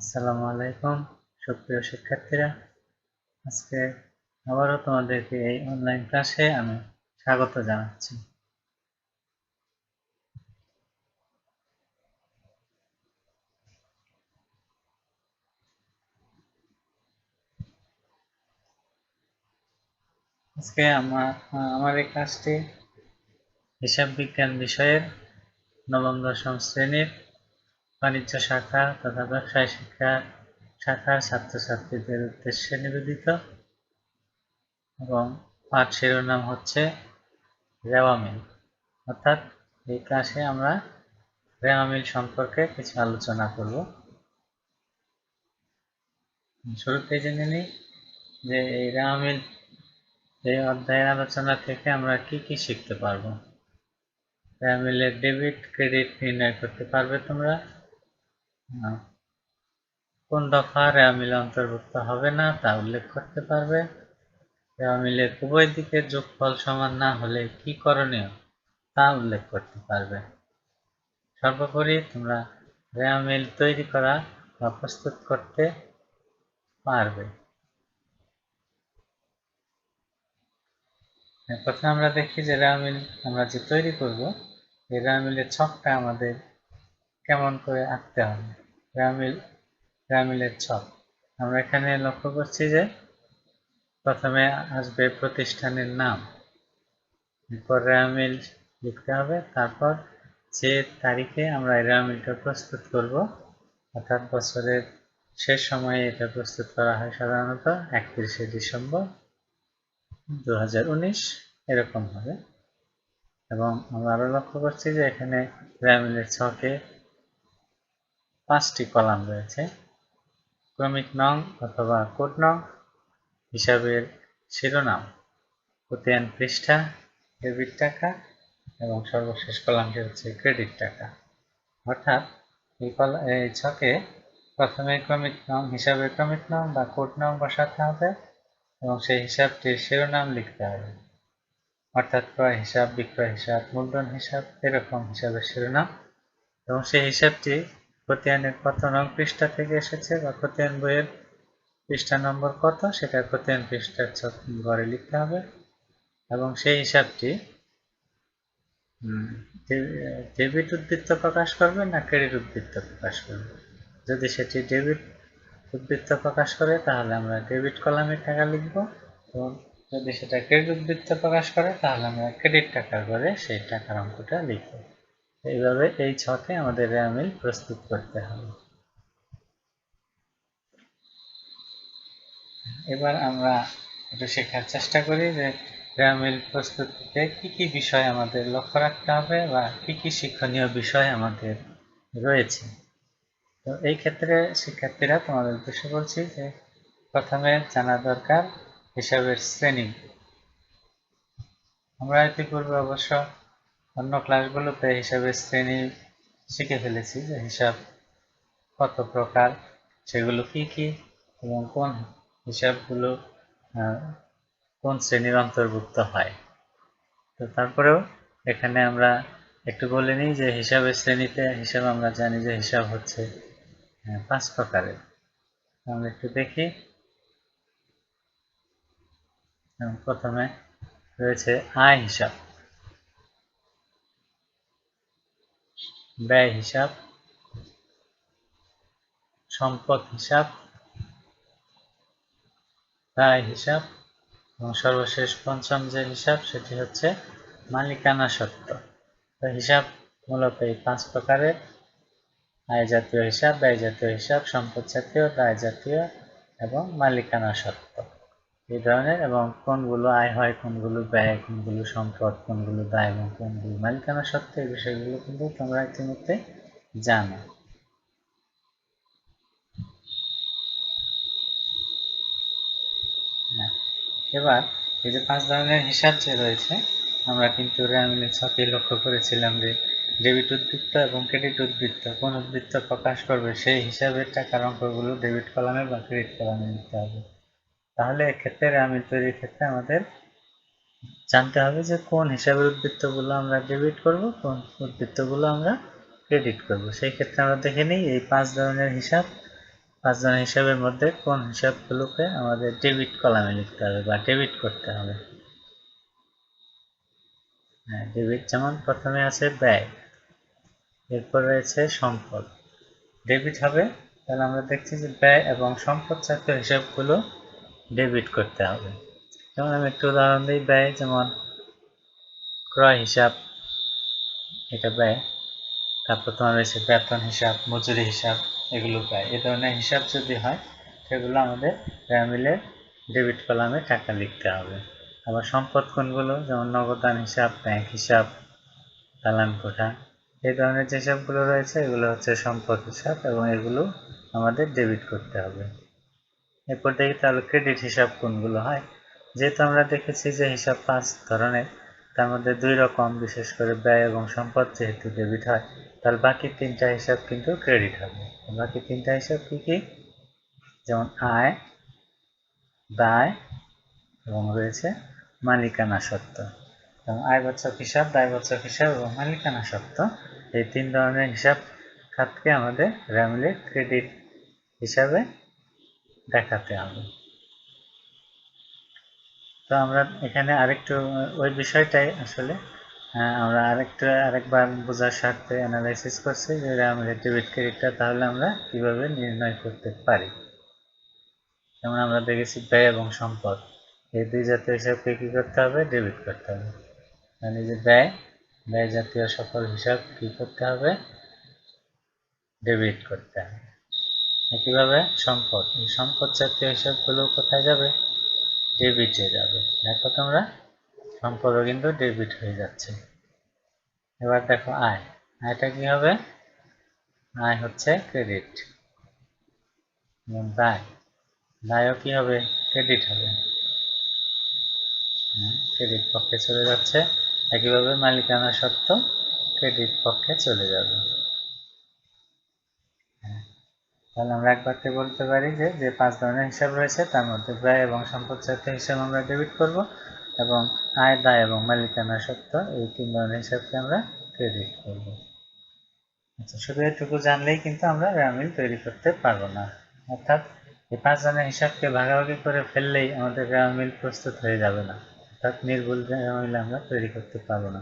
আসসালামু আলাইকুম, সুপ্রিয় শিক্ষার্থীরা। আজকে আবারও তোমাদেরকে এই অনলাইন ক্লাসে আমি স্বাগত জানাচ্ছি। আজকে আমার আমার এই ক্লাসটি হিসাব বিজ্ঞান বিষয়ের নবম দশম শ্রেণির বাণিজ্য শাখা তথা ব্যবসায় শিক্ষা শাখার ছাত্রছাত্রীদের উদ্দেশ্যে নিবেদিত। এবং পাঠ শিরোনাম হচ্ছে রেওয়ামিল। অর্থাৎ এই ক্লাসে আমরা রেওয়া মিল সম্পর্কে কিছু আলোচনা করব। শুরুতে জেনে নিই যে এই রেওয়া মিল এই অধ্যায়ের আলোচনা থেকে আমরা কি কি শিখতে পারব। রেওয়া মিলের ডেবিট, ক্রেডিট নির্ণয় করতে পারবে তোমরা। কোন দফা রেওয়ামিল অন্তর্ভুক্ত হবে না, তা উল্লেখ করতে পারবে। রেওয়া মিলের উভয় দিকের যোগফল সমান না হলে কি করণীয়, তা উল্লেখ করতে পারবে। সর্বোপরি তোমরা রেওয়া মিল তৈরি করা বা প্রস্তুত করতে পারবে। প্রথমে আমরা দেখি যে রেওয়া মিল আমরা যে তৈরি করব, এই রেওয়া মিলের ছকটা আমাদের কেমন করে আঁকতে হবে। রেওয়া মিলের ছক। আমরা এখানে লক্ষ্য করছি যে প্রথমে আসবে প্রতিষ্ঠানের নাম। এরপর রেওয়ামিল লিখতে হবে। তারপর যে তারিখে আমরা রেওয়ামিলটা প্রস্তুত করব, অর্থাৎ বছরের শেষ সময়ে এটা প্রস্তুত করা হয় সাধারণত একত্রিশে ডিসেম্বর দু হাজার উনিশ, এরকম হবে। এবং আমরা আরও লক্ষ্য করছি যে এখানে রেওয়ামিলের ছকে পাঁচটি কলাম রয়েছে। ক্রমিক নং অথবা কোড নং হিসাবের শিরোনাম প্রতিয়ান পৃষ্ঠা ডেবিট টাকা এবং সর্বশেষ কলামটি হচ্ছে ক্রেডিট টাকা। অর্থাৎ এই কলা, এই ছকে প্রথমে ক্রমিক নং হিসাবে ক্রমিক নং বা কোড নং বসাতে হবে এবং সেই হিসাবটির শিরোনাম লিখতে হবে। অর্থাৎ ক্রয় হিসাব, বিক্রয় হিসাব, মূলধন হিসাব এরকম হিসাবের শিরোনাম এবং সেই হিসাবটি খতিয়ানের কত নং পৃষ্ঠা থেকে এসেছে বা খতিয়ান বইয়ের পৃষ্ঠা নম্বর কত? সেটা খতিয়ান পৃষ্ঠার ঘরে লিখতে হবে। এবং সেই হিসাবটি ডেবিট উদ্বৃত্ত প্রকাশ করবে না ক্রেডিট উদ্বৃত্ত প্রকাশ করবে? যদি সেটি ডেবিট উদ্বৃত্ত প্রকাশ করে, তাহলে আমরা ডেবিট কলামে টাকা লিখব। এবং যদি সেটা ক্রেডিট উদ্বৃত্ত প্রকাশ করে, তাহলে আমরা ক্রেডিট টাকার করে সেই টাকার অঙ্কটা লিখব। এইভাবে এই ছকে আমাদের র্যামিল প্রস্তুত করতে হবে। এবার আমরা একটু শেখার চেষ্টা করি যে র্যামিল প্রস্তুতিতে কি কি বিষয় আমাদের লক্ষ্য রাখতে হবে বা কি কি শিক্ষণীয় বিষয় আমাদের রয়েছে। তো এই ক্ষেত্রে শিক্ষার্থীরা তোমাদের উদ্দেশ্য বলছি যে প্রথমে জানা দরকার হিসাবের শ্রেণি। আমরা ইতিপূর্বে অবশ্য অন্য ক্লাসগুলোতে হিসাবের শ্রেণি শিখে ফেলেছি যে হিসাব কত প্রকার, সেগুলো কি কি এবং কোন হিসাবগুলো কোন শ্রেণির অন্তর্ভুক্ত হয়। তো তারপরেও এখানে আমরা একটু বলে নিই যে হিসাবের শ্রেণীতে হিসাব আমরা জানি যে হিসাব হচ্ছে পাঁচ প্রকারের। আমরা একটু দেখি। প্রথমে রয়েছে আয় হিসাব। ব্যয় হিসাব, সম্পদ হিসাব দায় হিসাব এবং সর্বশেষ পঞ্চম যে হিসাব সেটি হচ্ছে মালিকানা সত্ত্ব হিসাব মূলত এই পাঁচ প্রকারের। আয় জাতীয় হিসাব ব্যয় জাতীয় হিসাব সম্পদ জাতীয় দায় জাতীয় এবং মালিকানা সত্ত্ব এই ধরনের এবং কোনগুলো আয় হয় কোনগুলো ব্যয় কোনগুলো সম্পদ কোনগুলো দায় এবং কোনগুলো মালিকানা সত্ত্ব এই বিষয়গুলো কিন্তু তোমরা ইতিমধ্যে জানো। হ্যাঁ, এবার এই যে পাঁচ ধরনের হিসাব যে রয়েছে আমরা কিন্তু র্যামিনের ছকে লক্ষ্য করেছিলাম যে ডেবিট উদ্বৃত্ত এবং ক্রেডিট উদ্বৃত্ত কোন উদ্বৃত্ত প্রকাশ করবে সেই হিসাবের টাকার অঙ্কগুলো ডেবিট কলামে বা ক্রেডিট কলামে নিতে হবে। তাহলে এক্ষেত্রে র্যামিল তৈরির ক্ষেত্রে আমাদের জানতে হবে যে কোন হিসাবের উদ্বৃত্তগুলো আমরা ডেবিট করব, কোন উদ্বৃত্তগুলো আমরা ক্রেডিট করব। সেই ক্ষেত্রে আমরা দেখে নিই এই পাঁচ ধরনের হিসাব পাঁচজনের হিসাবের মধ্যে কোন হিসাবগুলোকে আমাদের ডেবিট কলামে লিখতে হবে বা ডেবিট করতে হবে। হ্যাঁ ডেবিট যেমন প্রথমে আছে ব্যয়, এরপর রয়েছে সম্পদ। ডেবিট হবে, তাহলে আমরা দেখছি যে ব্যয় এবং সম্পদ জাতীয় হিসাবগুলো ডেবিট করতে হবে। যেমন আমি একটু উদাহরণ দিই, ব্যয় যেমন ক্রয় হিসাব, এটা ব্যয়, তারপর তোমার রয়েছে বেতন হিসাব, মজুরি হিসাব, এগুলো ব্যয়। এ ধরনের হিসাব যদি হয়, সেগুলো আমাদের মিলে ডেবিট কলামে টাকা লিখতে হবে। আবার সম্পদ কোনগুলো? যেমন নগদান হিসাব ব্যাংক হিসাব চালান কোঠা। এই ধরনের যে হিসাবগুলো রয়েছে, এগুলো হচ্ছে সম্পদ হিসাব এবং এগুলো আমাদের ডেবিট করতে হবে। এরপর দেখি তাহলে ক্রেডিট হিসাব কোনগুলো হয়। যেহেতু আমরা দেখেছি যে হিসাব পাঁচ ধরনের, তার মধ্যে দুই রকম, বিশেষ করে ব্যয় এবং সম্পদ যেহেতু ডেবিট হয়, তাহলে বাকি তিনটা হিসাব কিন্তু ক্রেডিট হবে। বাকি তিনটা হিসাব কি কি? যেমন আয় দায় এবং রয়েছে মালিকানা সত্ত্ব। এবং আয়বচ্ছক হিসাব দায়বচ্ছক হিসাব এবং মালিকানা সত্ত্ব, এই তিন ধরনের হিসাব খাতকে আমাদের র্যামলে ক্রেডিট হিসাবে দেখাতে হবে। তো আমরা এখানে আরেকটু, ওই বিষয়টাই আসলে আমরা আরেকটু, আরেকবার বোঝার স্বার্থে অ্যানালাইসিস করছি যে আমাদের ডেবিট ক্রেডিটটা তাহলে আমরা কীভাবে নির্ণয় করতে পারি। যেমন আমরা দেখেছি ব্যয় এবং সম্পদ। এই দুই জাতীয় হিসাবকে কী করতে হবে? ডেবিট করতে হবে। মানে যে ব্যয় ব্যয় জাতীয় সকল হিসাব কী করতে হবে? ডেবিট করতে হবে। একইভাবে সম্পদ। এই সম্পদ জাতীয় হিসাবগুলো কোথায় যাবে? ডেবিটে যাবে। দেখো তোমরা, সম্পদও কিন্তু ডেবিট হয়ে যাচ্ছে। এবার দেখো আয়। আয়টা কি হবে? আয় হচ্ছে ক্রেডিট দায় দায়ও কি হবে? ক্রেডিট হবে। ক্রেডিট পক্ষে চলে যাচ্ছে। একইভাবে মালিকানা সত্ত্ব ক্রেডিট পক্ষে চলে যাবে। তাহলে আমরা একবারতে বলতে পারি যে যে পাঁচ ধরনের হিসাব রয়েছে, তার মধ্যে ব্যয় এবং সম্পদ জাতীয় হিসাব আমরা ডেবিট করব এবং আয়, দায় এবং মালিকানা সত্ত্ব এই তিন ধরনের হিসাবকে আমরা ক্রেডিট করব। আচ্ছা শুধু এটুকু জানলেই কিন্তু আমরা র্যামিল তৈরি করতে পারব না। অর্থাৎ এই পাঁচ ধরনের হিসাবকে ভাগাভাগি করে ফেললেই আমাদের র্যামিল প্রস্তুত হয়ে যাবে না। অর্থাৎ নির্ভুল র্যামিল আমরা তৈরি করতে পারব না।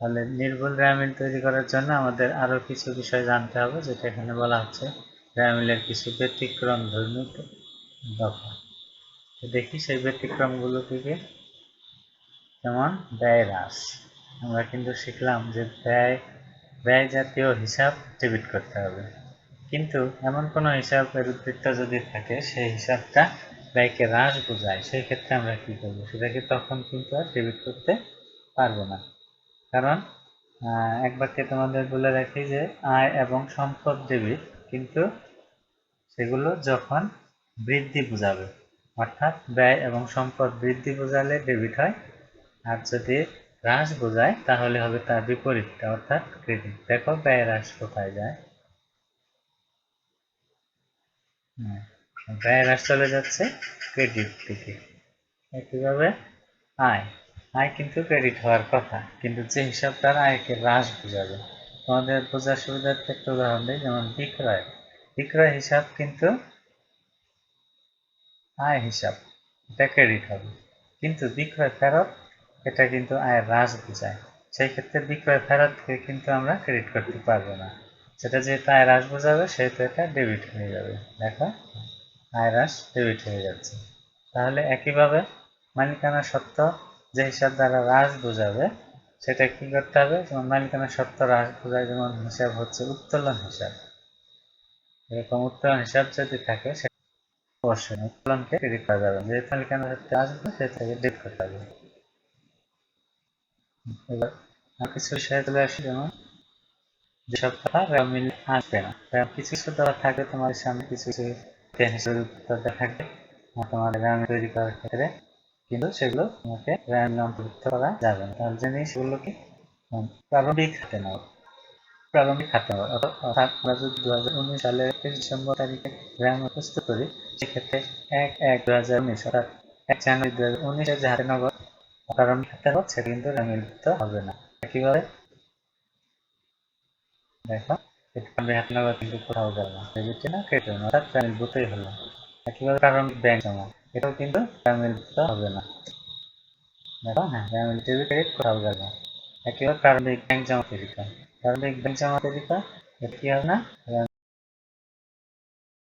তাহলে নির্ভুল র্যামিল তৈরি করার জন্য আমাদের আরও কিছু বিষয় জানতে হবে, যেটা এখানে বলা হচ্ছে। র্যামিলের কিছু ব্যতিক্রম ধর্মী দফা। দেখি সেই ব্যতিক্রমগুলো থেকে যেমন ব্যয় হ্রাস। আমরা কিন্তু শিখলাম যে ব্যয় ব্যয় জাতীয় হিসাব ডেবিট করতে হবে। কিন্তু এমন কোনো হিসাবের উদ্বৃত্ত যদি থাকে, সেই হিসাবটা ব্যয়কে হ্রাস বোঝায়। সেই ক্ষেত্রে আমরা কি করব? সেটাকে তখন কিন্তু আর ডেবিট করতে পারব না। কারণ এক বাক্যে তোমাদের বলে রাখি যে আয় এবং সম্পদ ডেবিট কিন্তু সেগুলো যখন বৃদ্ধি বোঝাবে, অর্থাৎ ব্যয় এবং সম্পদ বৃদ্ধি বোঝালে ডেবিট হয়, আর যদি হ্রাস বোঝায়, তাহলে হবে তার বিপরীতটা, অর্থাৎ ক্রেডিট দেখো ব্যয় হ্রাস কোথায় যায়। ব্যয় হ্রাস চলে যাচ্ছে ক্রেডিট দিকে। একইভাবে আয়। আয় কিন্তু ক্রেডিট হওয়ার কথা, কিন্তু যে হিসাব তার আয়কে হ্রাস বোঝাবে। তোমাদের বোঝার সুবিধার্থে একটা উদাহরণ দিই, যেমন বিক্রয়। বিক্রয় হিসাব কিন্তু আয় হিসাব এটা ক্রেডিট হবে। কিন্তু বিক্রয় ফেরত, এটা কিন্তু আয়ের হ্রাস বোঝায়। সেই ক্ষেত্রে বিক্রয় ফেরতকে কিন্তু আমরা ক্রেডিট করতে পারব না। সেটা যেহেতু আয় হ্রাস বোঝাবে, সেহেতু এটা ডেবিট হয়ে যাবে। দেখো আয় হ্রাস ডেবিট হয়ে যাচ্ছে। তাহলে একইভাবে মালিকানা সত্ত্ব যে হিসাব দ্বারা হ্রাস বোঝাবে, সেটা কি করতে হবে? যেমন মালিকানা সত্ত্ব হ্রাস বোঝায়, যেমন হিসাব হচ্ছে উত্তোলন হিসাব। এরকম হিসাব যদি থাকে তোমার সামনে, কিছু কিছু থাকবে তোমাদের র্যাম তৈরি করার ক্ষেত্রে কিন্তু সেগুলো তোমাকে র্যাম অন্তর্ভুক্ত করা যাবে না। তার জেনে সেগুলো কি প্রারম্ভিক হাতে নেওয়া প্রারম্ভিক হাতে নেওয়া অর্থাৎ আমরা যদি দু হাজার উনিশ সালের একত্রিশ ডিসেম্বর তারিখে র্যাম প্রস্তুত করি, সেক্ষেত্রে এক এক দু হাজার উনিশ, অর্থাৎ এক জানুয়ারি দু হাজার উনিশে যে হাতে নগদ প্রারম্ভিক হাতে নগদ সেটা কিন্তু র্যামিলভুক্ত হবে না। একইভাবে দেখো প্রারম্ভিক ব্যাংক জমা, এটাও কিন্তু হবে না। হ্যাঁ ক্রেডিট জমা তৈরি করা প্রারম্ভিক ব্যাংক জমা তৈরি করা এটা কি হবে না